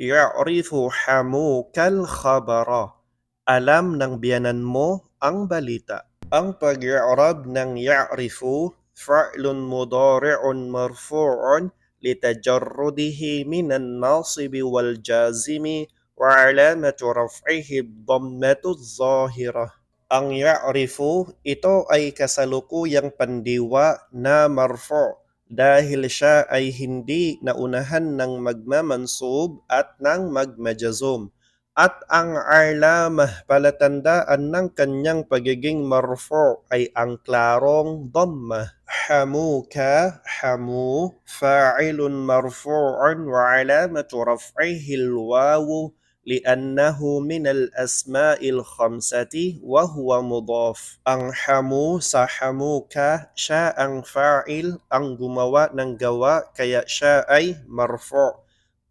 Ya'rifu hamukal khabara. Alam ng biyanan mo ang balita. Ang pag-i'rab ng ya'rifu fa'lun mudari'un marfu'un litajarrudihi minan nasibi wal jazimi wa alamatu raf'ihi dhammatu zahirah. Ang ya'rifu, ito ay kasalukuyang pandiwa na marfu' dahil siya ay hindi naunahan ng magmamansub at ng magmajazum. At ang alamah palatandaan ng kanyang pagiging marfu' ay ang klarong dhammah. Hamuka, hamu, fa'ilun marfu'un wa alamatu raf'ihi al-wawu لأنه من الأسماء الخمسة وهو مضاف. Ang hamu sa hamuka, siya ang fa'il, ang gumawa ng gawa, kaya siya ay marfu'.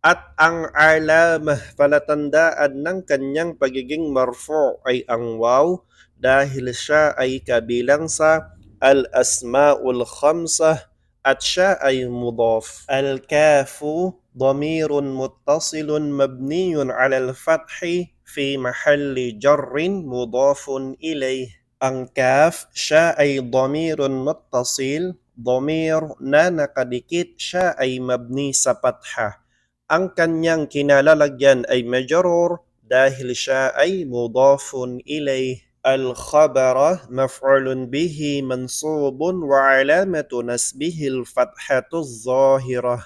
At ang alamah, palatandaan ng kanyang pagiging marfu' ay ang waw dahil siya ay kabilang sa al-asma'ul khamsah at siya ay mudaf. Al-kafu ضمير متصل مبني على الفتح في محل جر مضاف إليه. أنكاف شاعي ضمير متصل. ضمير نانا قدكيت شاعي مبني سبتحة أنكن ينكنا للجان أي مجرور. داهل شاعي مضاف إليه. الخبر مفعول به منصوب وعلامة نسبه الفتحة الظاهرة.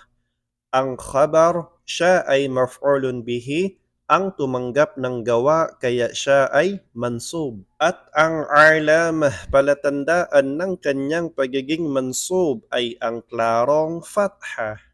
Ang khabar, siya ay maf'ulun bihi, ang tumanggap ng gawa kaya siya ay mansub. At ang alamah palatandaan ng kanyang pagiging mansub ay ang klarong fatha.